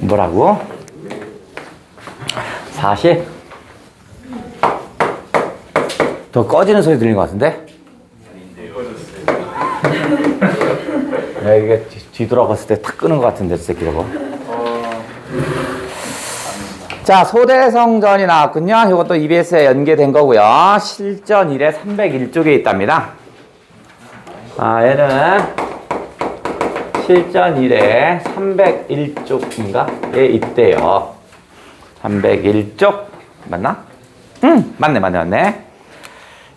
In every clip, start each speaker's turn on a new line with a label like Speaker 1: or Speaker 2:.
Speaker 1: 뭐라고? 40? 더 꺼지는 소리 들리는 것 같은데? 야, 이게 뒤- 뒤돌아봤을 때 탁 끄는 것 같은데, 저 새끼 저거. 자, 소대성전이 나왔군요. 이것도 EBS에 연계된 거고요. 실전 1에 301쪽에 있답니다. 아, 얘는 실전 1에 301쪽인가? 에 있대요. 301쪽. 맞나? 응, 맞네, 맞네, 맞네.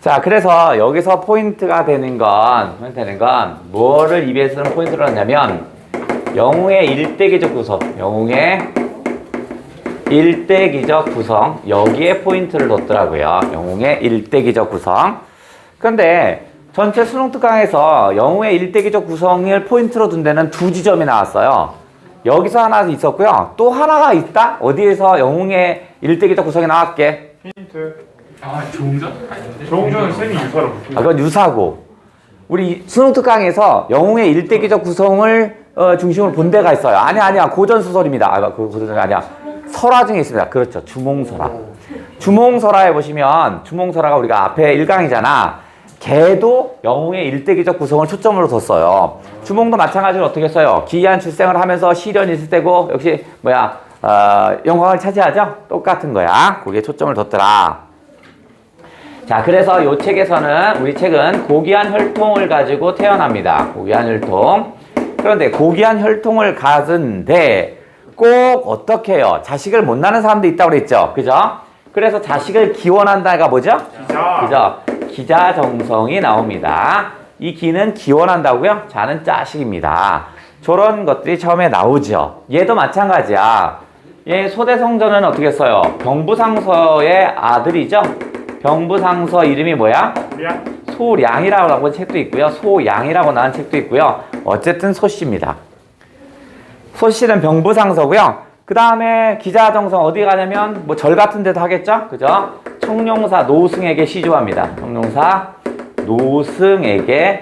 Speaker 1: 자, 그래서 여기서 포인트가 되는 건, 포인트 되는 건, 뭐를 EBS는 포인트로 하냐면, 영웅의 일대기적 구성, 영웅의 일대기적 구성, 여기에 포인트를 뒀더라고요. 영웅의 일대기적 구성. 근데 전체 수능 특강에서 영웅의 일대기적 구성을 포인트로 둔 데는 두 지점이 나왔어요. 여기서 하나 있었고요. 또 하나가 있다? 어디에서 영웅의 일대기적 구성이 나왔게?
Speaker 2: 힌트.
Speaker 3: 아 조웅전? 아닌데?
Speaker 2: 정우전은 쌤이 유사로
Speaker 1: 아, 그건 유사고. 우리 수능 특강에서 영웅의 일대기적 구성을 어, 중심으로 본 데가 있어요. 아니야, 아니야. 고전수설입니다. 아, 그 고전이 아니야. 설화 중에 있습니다. 그렇죠. 주몽설화. 주몽설화에 보시면 주몽설화가 우리가 앞에 1강이잖아. 걔도 영웅의 일대기적 구성을 초점으로 뒀어요. 주몽도 마찬가지로 어떻게 써요? 기이한 출생을 하면서 시련이 있을 때고 역시 뭐야 어, 영광을 차지하죠. 똑같은 거야. 거기에 초점을 뒀더라. 자, 그래서 이 책에서는 우리 책은 고귀한 혈통을 가지고 태어납니다. 고귀한 혈통. 그런데 고귀한 혈통을 가진데 꼭 어떻게 해요? 자식을 못 낳는 사람도 있다고 그랬죠. 그죠? 그래서 자식을 기원한다가 뭐죠?
Speaker 2: 기자.
Speaker 1: 그죠? 기자 정성이 나옵니다. 이 기는 기원한다고요? 자는 자식입니다. 저런 것들이 처음에 나오죠. 얘도 마찬가지야. 얘 소대성전은 어떻게 써요? 병부상서의 아들이죠? 병부상서 이름이 뭐야? 소량이라고 나온 책도 있고요. 소양이라고 나온 책도 있고요. 어쨌든 소씨입니다. 소씨는 병부상서고요. 그 다음에 기자정성 어디 가냐면 뭐 절 같은 데도 하겠죠? 그죠? 청룡사 노승에게 시주합니다. 청룡사 노승에게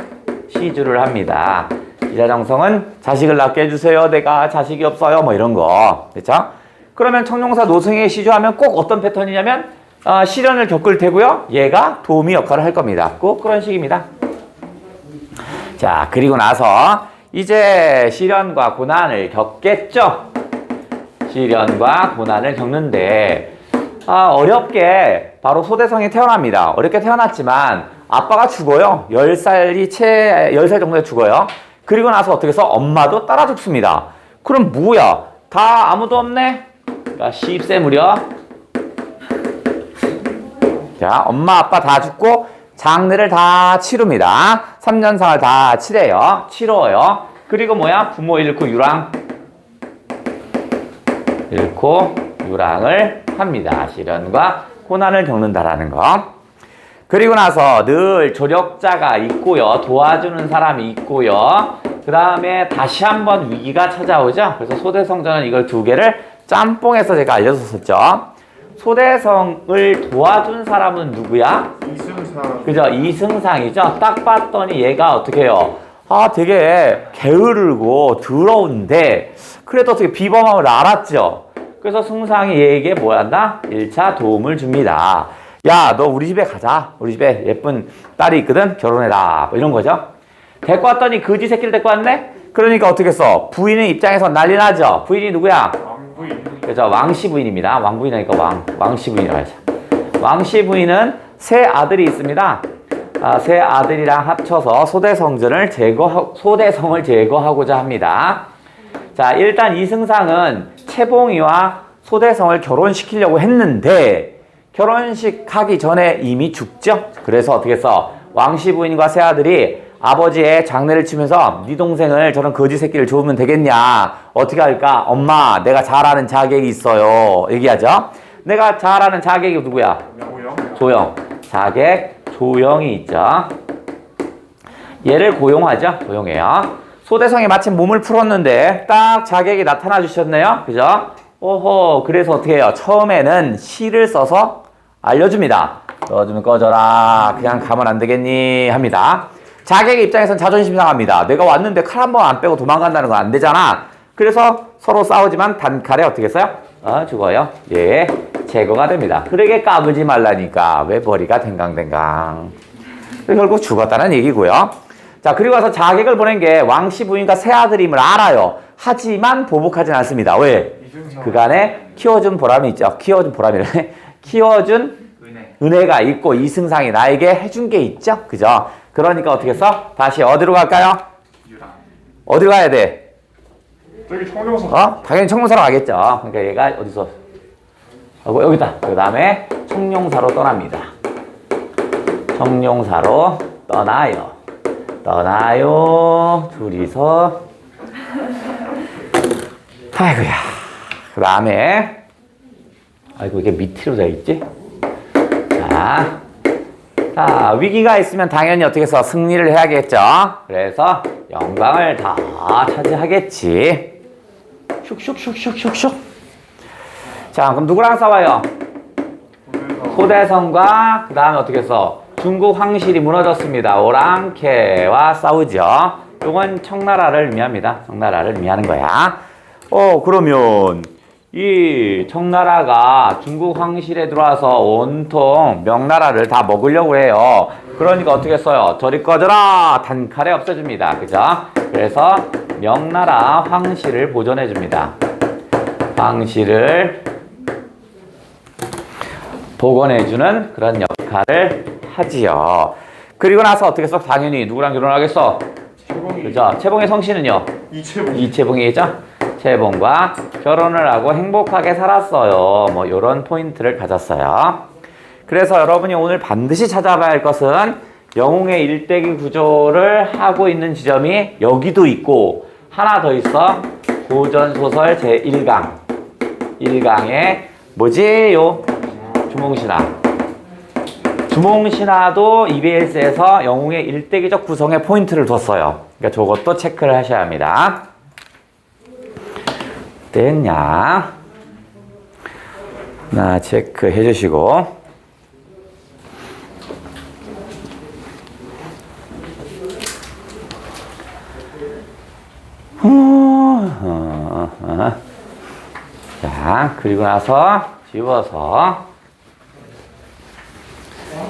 Speaker 1: 시주를 합니다. 기자정성은 자식을 낳게 해주세요. 내가 자식이 없어요. 뭐 이런 거. 그렇죠? 그러면 청룡사 노승에게 시주하면 꼭 어떤 패턴이냐면 어, 시련을 겪을 테고요. 얘가 도우미 역할을 할 겁니다. 꼭 그런 식입니다. 자, 그리고 나서 이제 시련과 고난을 겪겠죠. 시련과 고난을 겪는데 아, 어렵게 바로 소대성이 태어납니다. 어렵게 태어났지만 아빠가 죽어요. 10살이 채 10살 정도에 죽어요. 그리고 나서 어떻게 해서 엄마도 따라 죽습니다. 그럼 뭐야? 다 아무도 없네? 그러니까 10세 무렵 자, 엄마, 아빠 다 죽고 장례를 다 치릅니다. 3년상을 다 치래요. 치러요. 그리고 뭐야? 부모 잃고 유랑. 잃고 유랑을 합니다. 시련과 고난을 겪는다라는 거. 그리고 나서 늘 조력자가 있고요. 도와주는 사람이 있고요. 그 다음에 다시 한번 위기가 찾아오죠. 그래서 소대성전은 이걸 두 개를 짬뽕해서 제가 알려줬었죠. 소대성을 도와준 사람은 누구야?
Speaker 2: 이승사.
Speaker 1: 그죠? 이승상이죠? 딱 봤더니 얘가 어떻게 해요? 아, 되게 게으르고 더러운데, 그래도 어떻게 비범함을 알았죠? 그래서 승상이 얘에게 뭐 한다? 1차 도움을 줍니다. 야, 너 우리 집에 가자. 우리 집에 예쁜 딸이 있거든? 결혼해라. 뭐 이런 거죠? 데리고 왔더니 거지 새끼를 데리고 왔네? 그러니까 어떻게 했어? 부인의 입장에서 난리 나죠? 부인이 누구야?
Speaker 2: 왕부인.
Speaker 1: 그죠? 왕씨 부인입니다. 왕부인이니까 왕, 왕씨 부인이라고 하죠. 왕씨 부인은 세 아들이 있습니다. 아, 세 아들이랑 합쳐서 소대성전을 제거, 소대성을 제거하고자 합니다. 자, 일단 이승상은 채봉이와 소대성을 결혼시키려고 했는데, 결혼식 하기 전에 이미 죽죠? 그래서 어떻게 했어? 왕씨 부인과 세 아들이 아버지의 장례를 치면서 네 동생을 저런 거지 새끼를 줘보면 되겠냐? 어떻게 할까? 엄마, 내가 잘 아는 자객이 있어요. 얘기하죠? 내가 잘 아는 자객이 누구야? 조영. 자객 조영이 있죠. 얘를 고용하죠. 고용해요. 소대성이 마침 몸을 풀었는데 딱 자객이 나타나 주셨네요. 그죠? 오호. 그래서 어떻게 해요? 처음에는 시를 써서 알려줍니다. 너 좀 꺼져라. 그냥 가면 안 되겠니? 합니다. 자객의 입장에선 자존심 상합니다. 내가 왔는데 칼 한 번 안 빼고 도망간다는 건 안 되잖아. 그래서 서로 싸우지만 단칼에 어떻게 써요? 어, 죽어요. 예, 제거가 됩니다. 그러게 까불지 말라니까 왜 머리가 댕강댕강. 결국 죽었다는 얘기고요. 자, 그리고 와서 자객을 보낸 게 왕씨 부인과 새 아들임을 알아요. 하지만 보복하진 않습니다. 왜? 그간에 키워준 보람이 있죠. 키워준 보람이래. 키워준
Speaker 3: 은혜
Speaker 1: 은혜가 있고 이승상이 나에게 해준 게 있죠. 그죠? 그러니까 어떻게 써? 다시 어디로 갈까요? 어디로 가야 돼?
Speaker 2: 저기 청정서
Speaker 1: 어? 당연히 청룡사로 가겠죠. 그러니까 얘가 어디서? 하고 여기다. 그 다음에 청룡사로 떠납니다. 청룡사로 떠나요. 떠나요. 둘이서. 아이고야. 그 다음에 아이고 이게 밑으로 돼 있지? 자, 자 위기가 있으면 당연히 어떻게 해서 승리를 해야겠죠. 그래서 영광을 다 차지하겠지. 슉슉슉슉슉슉. 자, 그럼 누구랑 싸워요? 소대성과 그 다음에 어떻게 해서 중국 황실이 무너졌습니다. 오랑캐와 싸우죠. 요건 청나라를 의미합니다. 청나라를 의미하는 거야. 어, 그러면 이 청나라가 중국 황실에 들어와서 온통 명나라를 다 먹으려고 해요. 그러니까 어떻게 써요? 저리 꺼져라! 단칼에 없애줍니다. 그죠? 그래서 명나라 황실을 보존해줍니다. 황실을 복원해주는 그런 역할을 하지요. 그리고 나서 어떻게 써? 당연히 누구랑 결혼하겠어?
Speaker 2: 최봉이
Speaker 1: 그죠? 채봉의 성씨는요?
Speaker 2: 이채봉
Speaker 1: 이채봉이죠? 채봉과 결혼을 하고 행복하게 살았어요. 뭐 이런 포인트를 가졌어요. 그래서 여러분이 오늘 반드시 찾아봐야 할 것은 영웅의 일대기 구조를 하고 있는 지점이 여기도 있고 하나 더 있어. 고전 소설 제 1강. 1강에 뭐지? 요 주몽신화. 주몽신화도 EBS에서 영웅의 일대기적 구성에 포인트를 뒀어요. 그러니까 저것도 체크를 하셔야 합니다. 됐냐? 나 체크해 주시고. 어, 어, 어. 자, 그리고 나서 지워서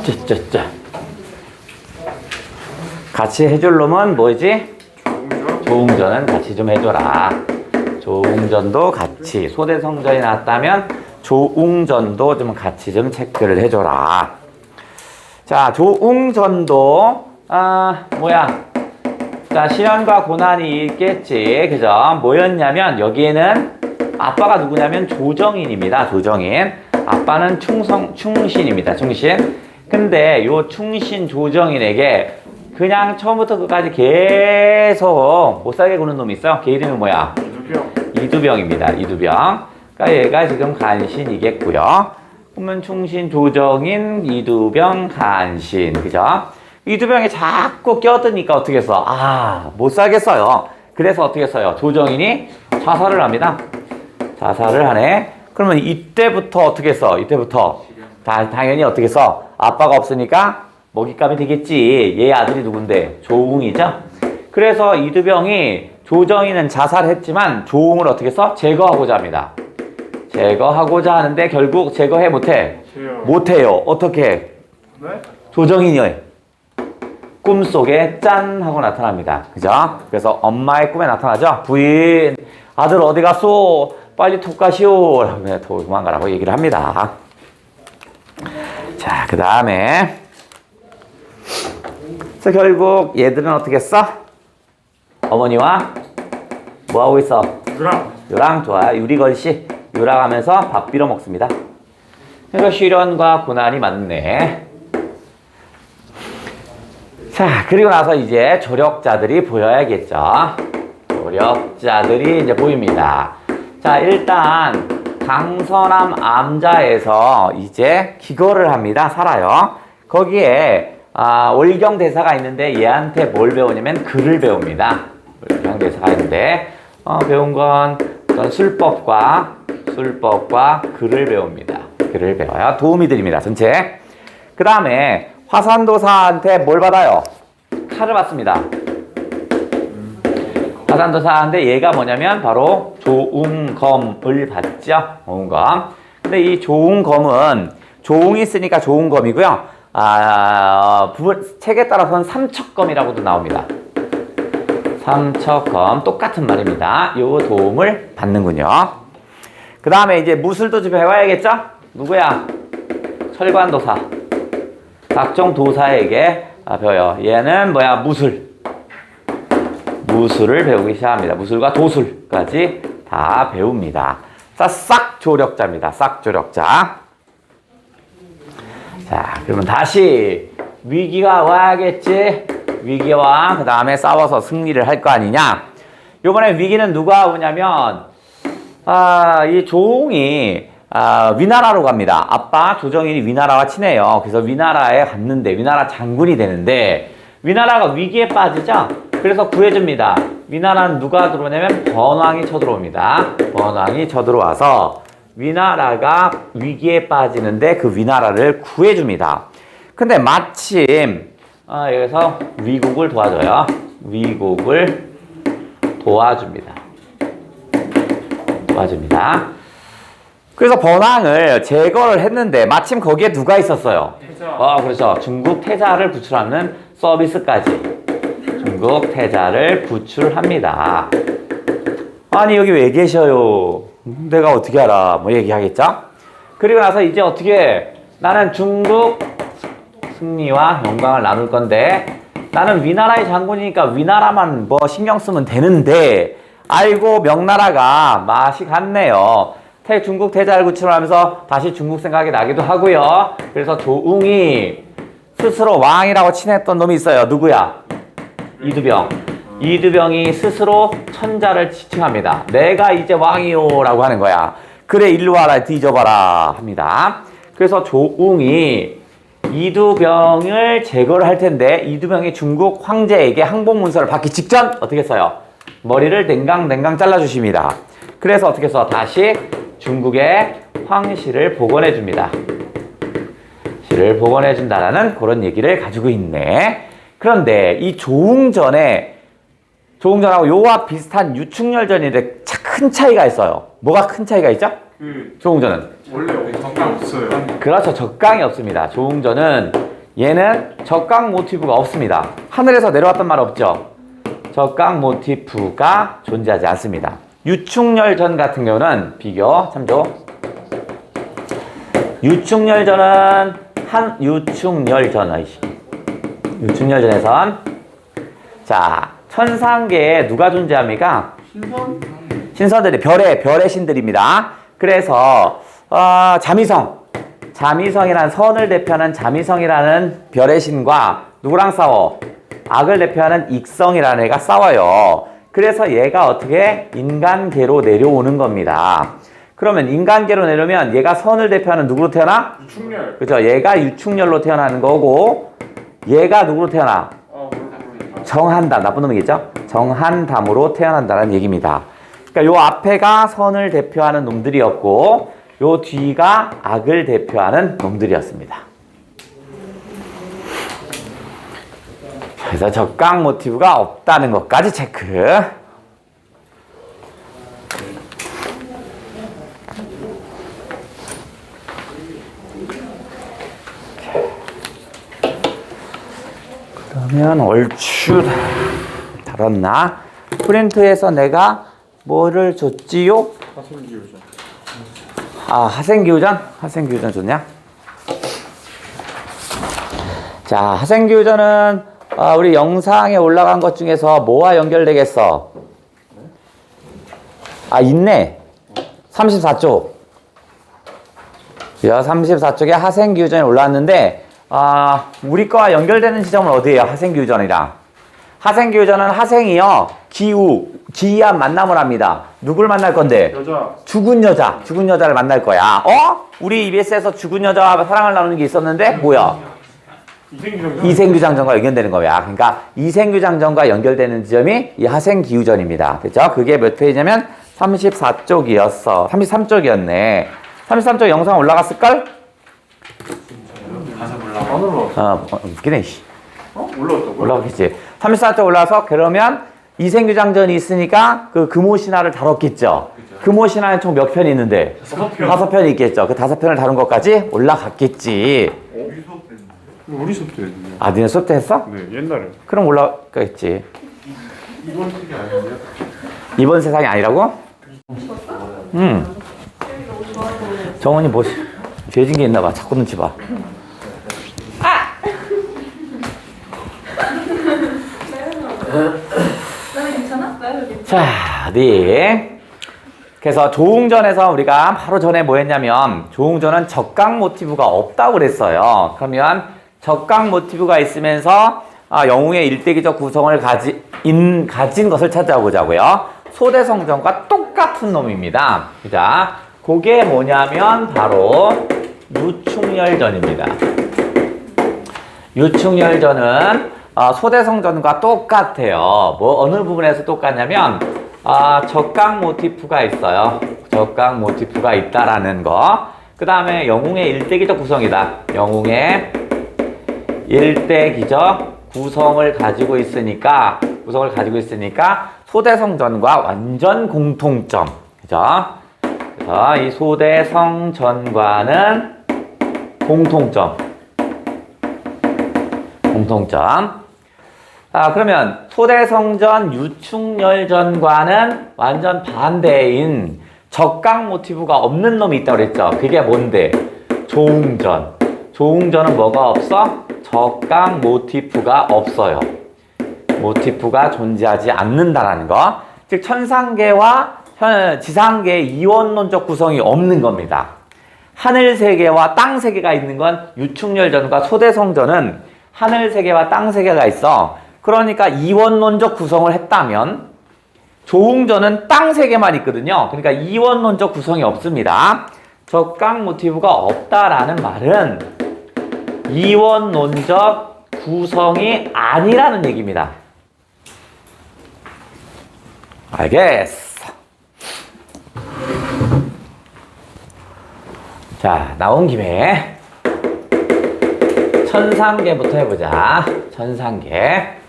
Speaker 1: 짜짜짜 같이 해줄 놈은 뭐지?
Speaker 2: 조웅전
Speaker 1: 조웅전은 같이 좀 해줘라. 조웅전도 같이 소대성전이 났다면 조웅전도 좀 같이 좀 체크를 해줘라. 자, 조웅전도 아 뭐야? 자, 시련과 고난이 있겠지, 그죠? 뭐였냐면 여기에는 아빠가 누구냐면 조정인입니다. 조정인. 아빠는 충성 충신입니다. 충신. 근데 요 충신 조정인에게 그냥 처음부터 끝까지 계속 못 살게 구는 놈이 있어요. 걔 이름이 뭐야?
Speaker 2: 이두병
Speaker 1: 이두병입니다. 이두병. 그러니까 얘가 지금 간신이겠고요. 그러면 충신 조정인 이두병 간신 그죠? 이두병이 자꾸 껴드니까 어떻게 했어? 아, 못 살겠어요. 그래서 어떻게 했어요? 조정인이 자살을 합니다. 자살을 하네. 그러면 이때부터 어떻게 했어? 이때부터 다, 당연히 어떻게 했어? 아빠가 없으니까 먹잇감이 되겠지. 얘 아들이 누군데? 조웅이죠? 그래서 이두병이 조정이는 자살했지만 조웅을 어떻게 했어? 제거하고자 합니다. 제거하고자 하는데 결국 제거해 못해. 못해요. 어떻게? 해?
Speaker 2: 네?
Speaker 1: 조정인이 꿈속에 짠 하고 나타납니다. 그죠? 그래서 엄마의 꿈에 나타나죠. 부인, 아들 어디 갔어? 빨리 톡 가시오. 라고 도망가라고 얘기를 합니다. 자, 그 다음에. 그래서 결국 얘들은 어떻게 했어? 어머니와 뭐 하고 있어?
Speaker 2: 유랑
Speaker 1: 유랑 좋아 유리걸씨 유랑하면서 밥 빌어 먹습니다. 그러니까 시련과 고난이 많네. 자 그리고 나서 이제 조력자들이 보여야겠죠. 조력자들이 이제 보입니다. 자 일단 강서남 암자에서 이제 기거를 합니다. 살아요. 거기에 아, 월경 대사가 있는데 얘한테 뭘 배우냐면 글을 배웁니다. 월경 대사가 있는데 어, 배운 건 어떤 술법과 술법과 글을 배웁니다. 글을 배워요. 도움이 드립니다. 전체. 그 다음에 화산도사한테 뭘 받아요? 칼을 받습니다. 화산도사인데 얘가 뭐냐면 바로 조웅검을 받죠. 조웅검. 근데 이 조웅검은 조웅이 있으니까 조웅검이고요. 아, 부분, 책에 따라서는 삼척검이라고도 나옵니다. 삼척검 똑같은 말입니다. 요 도움을 받는군요. 그 다음에 이제 무술도 좀 배워야겠죠? 누구야? 철관도사. 각종 도사에게 아, 배워요. 얘는 뭐야? 무술. 무술을 배우기 시작합니다. 무술과 도술까지 다 배웁니다. 자, 싹 조력자입니다. 싹 조력자. 자, 그러면 다시 위기가 와야겠지. 위기와 그 다음에 싸워서 승리를 할 거 아니냐. 요번에 위기는 누가 오냐면 아, 이 조웅이 아, 위나라로 갑니다. 아빠 조정인이 위나라와 친해요. 그래서 위나라에 갔는데 위나라 장군이 되는데 위나라가 위기에 빠지죠. 그래서 구해줍니다. 위나라는 누가 들어오냐면 번왕이 쳐들어옵니다. 번왕이 쳐들어와서 위나라가 위기에 빠지는데 그 위나라를 구해줍니다. 근데 마침 아, 여기서 위국을 도와줘요. 위국을 도와줍니다. 도와줍니다. 그래서 번왕을 제거를 했는데 마침 거기에 누가 있었어요?
Speaker 2: 태자.
Speaker 1: 어, 그렇죠. 중국 태자를 구출하는 서비스까지. 중국 태자를 구출합니다. 아니, 여기 왜 계셔요? 내가 어떻게 알아? 뭐 얘기하겠죠? 그리고 나서 이제 어떻게 나는 중국 승리와 영광을 나눌 건데 나는 위나라의 장군이니까 위나라만 뭐 신경 쓰면 되는데 아이고 명나라가 맛이 갔네요. 태 중국 태자를 구출하면서 다시 중국 생각이 나기도 하고요. 그래서 조웅이 스스로 왕이라고 친했던 놈이 있어요. 누구야? 이두병. 이두병이 스스로 천자를 지칭합니다. 내가 이제 왕이요 라고 하는 거야. 그래 일로 와라 뒤져봐라 합니다. 그래서 조웅이 이두병을 제거를 할 텐데 이두병이 중국 황제에게 항복 문서를 받기 직전 어떻게 써요? 머리를 댕강댕강 잘라주십니다. 그래서 어떻게 써? 다시 중국의 황실을 복원해 줍니다. 실을 복원해 준다라는 그런 얘기를 가지고 있네. 그런데 이 조웅전에 조웅전하고 요와 비슷한 유충열전인데 차- 큰 차이가 있어요. 뭐가 큰 차이가 있죠?
Speaker 2: 그
Speaker 1: 조웅전은
Speaker 2: 원래 적당 없어요.
Speaker 1: 그렇죠. 적강이 없습니다. 조웅전은 얘는 적강 모티브가 없습니다. 하늘에서 내려왔단 말 없죠. 적강 모티프가 존재하지 않습니다. 유충열전 같은 경우는 비교 참조. 유충열전은 한 유충열전 아이씨. 유충열전에선 자 천상계에 누가 존재합니까?
Speaker 2: 신선?
Speaker 1: 신선들이 별의 별의 신들입니다. 그래서 어, 자미성, 자미성이라는 선을 대표하는 자미성이라는 별의 신과 누구랑 싸워? 악을 대표하는 익성이라는 애가 싸워요. 그래서 얘가 어떻게 인간계로 내려오는 겁니다. 그러면 인간계로 내려오면 얘가 선을 대표하는 누구로 태어나?
Speaker 2: 유충렬.
Speaker 1: 그죠? 얘가 유충열로 태어나는 거고 얘가 누구로 태어나?
Speaker 2: 아 모르겠다.
Speaker 1: 정한담 나쁜 놈이겠죠? 정한담으로 태어난다는 얘기입니다. 그러니까 요 앞에가 선을 대표하는 놈들이었고 요 뒤가 악을 대표하는 놈들이었습니다. 그래서 적강 모티브가 없다는 것까지 체크. 그러면 얼추 다 달았나? 프린트에서 내가 뭐를 줬지요?
Speaker 2: 화생기우죠.
Speaker 1: 아, 하생기우전? 하생기우전 좋냐? 자, 하생기우전은 아, 우리 영상에 올라간 것 중에서 뭐와 연결되겠어? 아, 있네. 34쪽. 야, 34쪽에 하생기우전이 올라왔는데, 아, 우리 거와 연결되는 지점은 어디예요? 하생기우전이랑. 하생기우전은 하생이요. 기우, 기이한 만남을 합니다. 누굴 만날 건데?
Speaker 2: 여자.
Speaker 1: 죽은 여자, 죽은 여자를 만날 거야. 어? 우리 EBS에서 죽은 여자와 사랑을 나누는 게 있었는데 뭐야? 이생규장전과 연결되는 거야. 그러니까 이생규장전과 연결되는 지점이 이 하생기우전입니다. 됐죠? 그게 몇 페이지냐면 34쪽이었어. 33쪽이었네. 33쪽 영상 올라갔을걸?
Speaker 2: 안 올라왔어.
Speaker 1: 어, 어, 웃기네, 씨.
Speaker 2: 어? 올라왔다고?
Speaker 1: 올라가겠지. 34쪽 올라와서 그러면 이생규장전이 있으니까 그 금오신화를 다뤘겠죠. 금오신화는 총 몇 편이 있는데
Speaker 2: 다섯 편.
Speaker 1: 다섯 편이 있겠죠. 그 다섯 편을 다룬 것까지 올라갔겠지.
Speaker 2: 우리 수업도 했는데.
Speaker 1: 아, 니네 수업 때 했어?
Speaker 2: 네, 옛날에.
Speaker 1: 그럼 올라가겠지.
Speaker 2: 이번 책이 아닌데요?
Speaker 1: 이번 세상이 아니라고? 응. 정원이 뭐 죄진 게 있나 봐. 자꾸 눈치 봐. 자, 어디? 그래서 조웅전에서 우리가 바로 전에 뭐 했냐면 조웅전은 적각 모티브가 없다고 그랬어요. 그러면 적각 모티브가 있으면서 아, 영웅의 일대기적 구성을 가지, 인, 가진 것을 찾아보자고요. 소대성전과 똑같은 놈입니다. 자, 그게 뭐냐면 바로 유충열전입니다. 유충열전은 아, 소대성전과 똑같아요. 뭐 어느 부분에서 똑같냐면 아, 적각 모티프가 있어요. 적각 모티프가 있다라는 거. 그 다음에 영웅의 일대기적 구성이다. 영웅의 일대기적 구성을 가지고 있으니까 구성을 가지고 있으니까 소대성전과 완전 공통점. 그죠? 그래서 이 소대성전과는 공통점. 공통점. 아, 그러면 소대성전 유충열전과는 완전 반대인 적각 모티브가 없는 놈이 있다고 그랬죠. 그게 뭔데? 조웅전. 조웅전은 뭐가 없어? 적각 모티프가 없어요. 모티프가 존재하지 않는다라는 거. 즉 천상계와 현- 지상계의 이원론적 구성이 없는 겁니다. 하늘 세계와 땅 세계가 있는 건 유충열전과 소대성전은 하늘 세계와 땅 세계가 있어. 그러니까 이원론적 구성을 했다면 조웅전은 땅 세계만 있거든요. 그러니까 이원론적 구성이 없습니다. 적각 모티브가 없다라는 말은 이원론적 구성이 아니라는 얘기입니다. 알겠어. 자, 나온 김에 천상계부터 해보자. 천상계.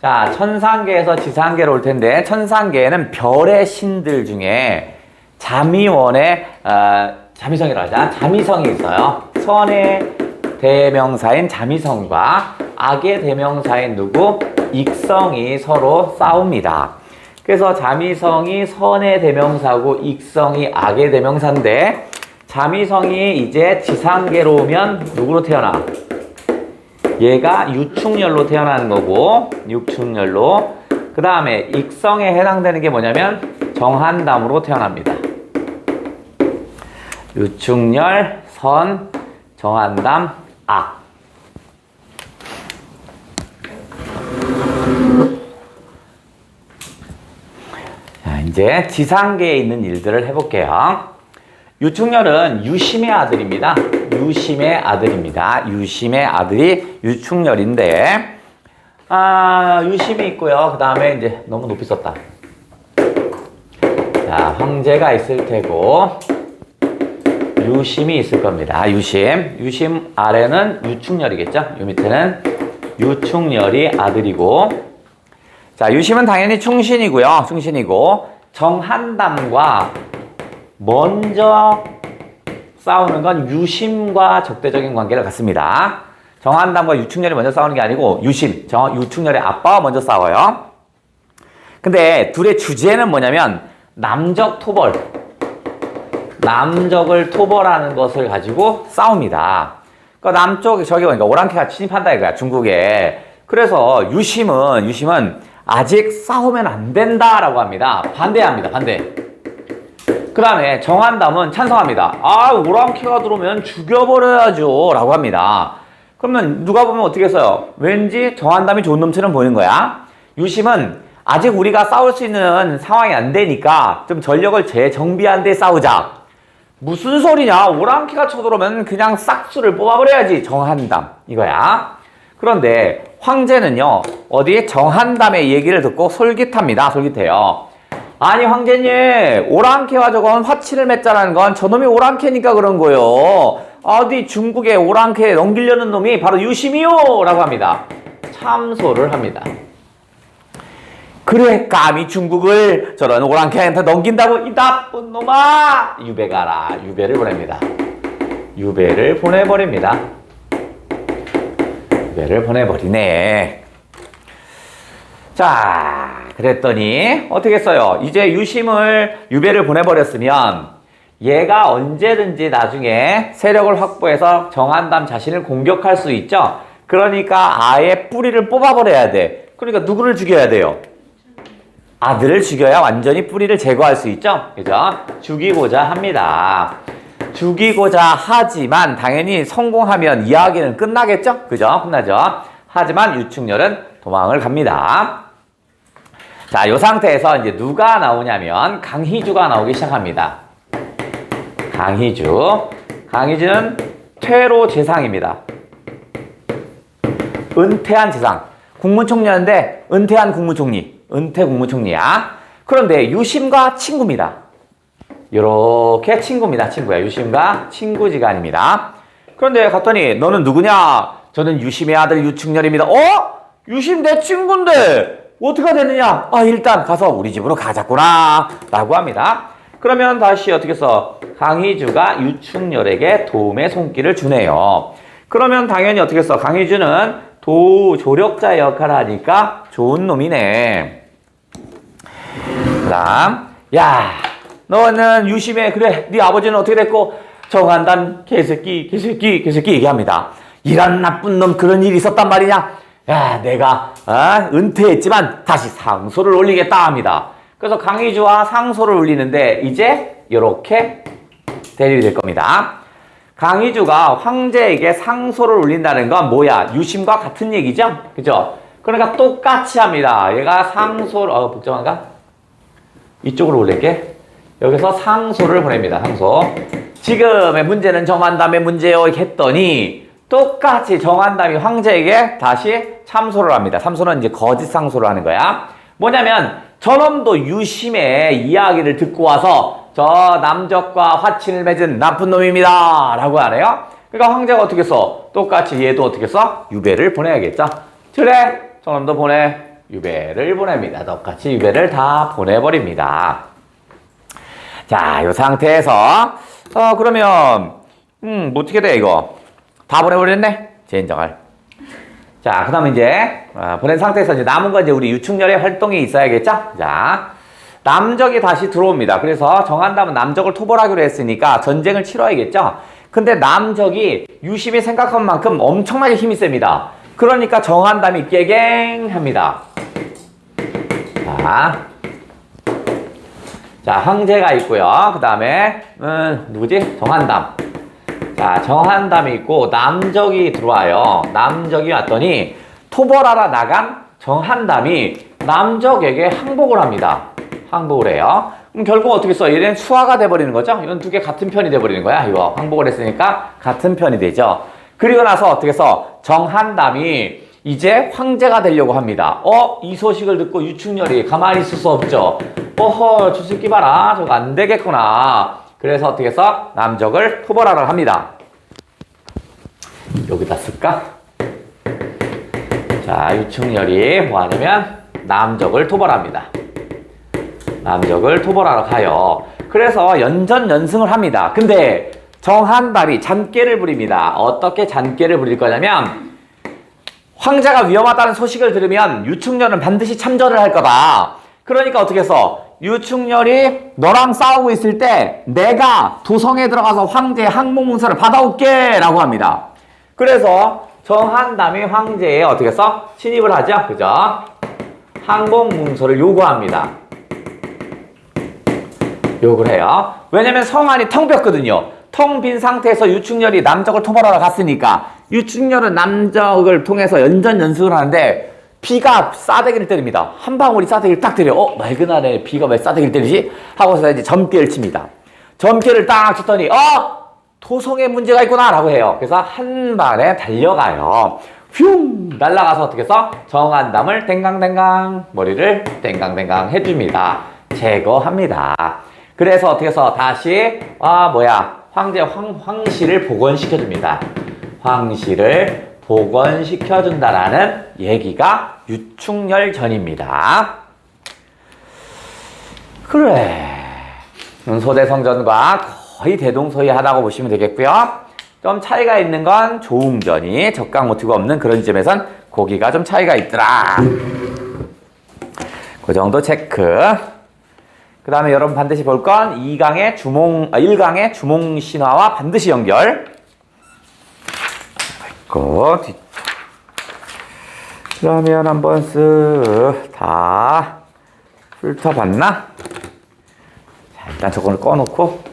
Speaker 1: 자, 천상계에서 지상계로 올 텐데, 천상계에는 별의 신들 중에 자미원의, 어, 자미성이라고 하자. 자미성이 있어요. 선의 대명사인 자미성과 악의 대명사인 누구? 익성이 서로 싸웁니다. 그래서 자미성이 선의 대명사고 익성이 악의 대명사인데, 자미성이 이제 지상계로 오면 누구로 태어나? 얘가 유충열로 태어나는 거고 육충열로 그 다음에 익성에 해당되는 게 뭐냐면 정한담으로 태어납니다. 유충열, 선, 정한담, 악. 자, 이제 지상계에 있는 일들을 해볼게요. 유충열은 유심의 아들입니다. 유심의 아들입니다. 유심의 아들이 유충열인데, 아, 유심이 있고요. 그 다음에 이제 너무 높이 썼다. 자, 황제가 있을 테고, 유심이 있을 겁니다. 유심. 유심 아래는 유충열이겠죠? 요 밑에는 유충열이 아들이고, 자, 유심은 당연히 충신이고요. 충신이고, 정한담과 먼저 싸우는 건 유심과 적대적인 관계를 갖습니다. 정한담과 유충열이 먼저 싸우는 게 아니고 유심, 정, 유충열의 아빠와 먼저 싸워요. 근데 둘의 주제는 뭐냐면 남적 토벌. 남적을 토벌하는 것을 가지고 싸웁니다. 그러니까 남쪽 저기 그러니까 오랑캐가 침입한다 이거야 중국에. 그래서 유심은 유심은 아직 싸우면 안 된다라고 합니다. 반대합니다. 반대. 그 다음에 정한담은 찬성합니다. 아, 오랑캐가 들어오면 죽여버려야죠. 라고 합니다. 그러면 누가 보면 어떻게 했어요? 왠지 정한담이 좋은 놈처럼 보이는 거야. 유심은 아직 우리가 싸울 수 있는 상황이 안 되니까 좀 전력을 재정비한 데 싸우자. 무슨 소리냐? 오랑캐가 쳐들어오면 그냥 싹수를 뽑아버려야지. 정한담. 이거야. 그런데 황제는요, 어디 정한담의 얘기를 듣고 솔깃합니다. 솔깃해요. 아니 황제님 오랑캐와 저건 화치를 맺자라는 건 저놈이 오랑캐니까 그런 거요. 어디 중국에 오랑캐 넘기려는 놈이 바로 유심이요 라고 합니다. 참소를 합니다. 그래 감히 중국을 저런 오랑캐한테 넘긴다고 이 나쁜 놈아 유배 가라 유배를 보냅니다 유배를 보내버립니다 유배를 보내버리네 자 그랬더니 어떻게 했어요 이제 유심을 유배를 보내버렸으면 얘가 언제든지 나중에 세력을 확보해서 정한담 자신을 공격할 수 있죠 그러니까 아예 뿌리를 뽑아버려야 돼 그러니까 누구를 죽여야 돼요 아들을 죽여야 완전히 뿌리를 제거할 수 있죠. 그죠? 죽이고자 합니다. 죽이고자 하지만 당연히 성공하면 이야기는 끝나겠죠? 그죠? 끝나죠? 하지만 유충렬은 도망을 갑니다. 자, 이 상태에서 이제 누가 나오냐면 강희주가 나오기 시작합니다. 강희주. 강희주는 퇴로 재상입니다. 은퇴한 재상. 국무총리였는데 은퇴한 국무총리. 은퇴 국무총리야. 그런데 유심과 친구입니다. 요렇게 친구입니다. 친구야. 유심과 친구지간입니다. 그런데 갔더니 너는 누구냐? 저는 유심의 아들 유충렬입니다. 어? 유심 내 친구인데 어떻게 되느냐? 아 일단 가서 우리 집으로 가자꾸나 라고 합니다. 그러면 다시 어떻게 써? 강희주가 유충렬에게 도움의 손길을 주네요. 그러면 당연히 어떻게 써? 강희주는 도조력자 역할을 하니까 좋은 놈이네. 그 다음, 야, 너는 유심해. 그래, 네 아버지는 어떻게 됐고? 정한단 개새끼, 개새끼, 개새끼 얘기합니다. 이런 나쁜 놈 그런 일이 있었단 말이냐? 야, 내가 어? 은퇴했지만 다시 상소를 올리겠다 합니다. 그래서 강희주와 상소를 올리는데 이제 이렇게 대립이 될 겁니다. 강희주가 황제에게 상소를 올린다는 건 뭐야? 유심과 같은 얘기죠? 그죠? 그러니까 똑같이 합니다. 얘가 상소를, 어, 복잡한가? 이쪽으로 올릴게. 여기서 상소를 보냅니다. 상소. 지금의 문제는 정한담의 문제요. 이렇게 했더니 똑같이 정한담이 황제에게 다시 참소를 합니다. 참소는 이제 거짓 상소를 하는 거야. 뭐냐면 저놈도 유심의 이야기를 듣고 와서 저 남적과 화친을 맺은 나쁜 놈입니다. 라고 하네요. 그러니까 황제가 어떻게 써? 똑같이 얘도 어떻게 써? 유배를 보내야겠죠. 그래, 저놈도 보내. 유배를 보냅니다. 똑같이 유배를 다 보내버립니다. 자, 이 상태에서 어 그러면 음, 뭐 어떻게 돼 이거? 다 보내버렸네. 젠장을. 자, 그 다음에 이제 어, 보낸 상태에서 이제 남은 건 이제 우리 유충렬의 활동이 있어야겠죠? 자, 남적이 다시 들어옵니다. 그래서 정한담은 남적을 토벌하기로 했으니까 전쟁을 치러야겠죠? 근데 남적이 유심히 생각한 만큼 엄청나게 힘이 셉니다. 그러니까 정한담이 깨갱 합니다. 자, 자, 황제가 있고요. 그 다음에, 음, 누구지? 정한담. 자, 정한담이 있고, 남적이 들어와요. 남적이 왔더니, 토벌하러 나간 정한담이 남적에게 항복을 합니다. 항복을 해요. 그럼 결국 어떻게 써? 얘는 수화가 돼버리는 거죠? 이건 두 개 같은 편이 돼버리는 거야. 이거 항복을 했으니까 같은 편이 되죠. 그리고 나서 어떻게 써? 정한담이 이제 황제가 되려고 합니다. 어? 이 소식을 듣고 유충렬이 가만히 있을 수 없죠. 어허, 저 새끼 봐라. 저거 안 되겠구나. 그래서 어떻게 해서 남적을 토벌하러 합니다. 여기다 쓸까? 자, 유충렬이 뭐 하냐면 남적을 토벌합니다. 남적을 토벌하러 가요. 그래서 연전 연승을 합니다. 근데 정한답이 잔깨를 부립니다. 어떻게 잔깨를 부릴 거냐면 황제가 위험하다는 소식을 들으면 유충렬은 반드시 참전을 할 거다. 그러니까 어떻게 해서 유충렬이 너랑 싸우고 있을 때 내가 도성에 들어가서 황제의 항복 문서를 받아올게 라고 합니다. 그래서 정한담이 황제에 어떻게 해서 침입을 하죠. 그죠? 항복 문서를 요구합니다. 욕을 해요. 왜냐면 성안이 텅 비었거든요. 텅 빈 상태에서 유충렬이 남적을 토벌하러 갔으니까 유충렬은 남적을 통해서 연전 연습을 하는데 비가 싸대기를 때립니다. 한 방울이 싸대기를 딱 때려. 어, 맑은 하늘에 비가 왜 싸대기를 때리지? 하고서 이제 점괘를 칩니다. 점괘를 딱 쳤더니 어! 토성에 문제가 있구나 라고 해요. 그래서 한 발에 달려가요. 휘웅! 날아가서 어떻게 해서 정한담을 땡강땡강 머리를 땡강땡강 해줍니다. 제거합니다. 그래서 어떻게 해서 다시 아 뭐야 황제 황, 황씨를 복원시켜줍니다. 황씨를 복원시켜준다라는 얘기가 유충렬전입니다. 그래. 소대성전과 거의 대동소이하다고 보시면 되겠고요. 좀 차이가 있는 건 조웅전이 적강 모티가 없는 그런 점에선 고기가 좀 차이가 있더라. 그 정도 체크. 그 다음에 여러분 반드시 볼 건 2강의 주몽, 아, 1강의 주몽 신화와 반드시 연결. 뒤. 그러면 한번 쓱다 훑어봤나? 자, 일단 저거를 꺼놓고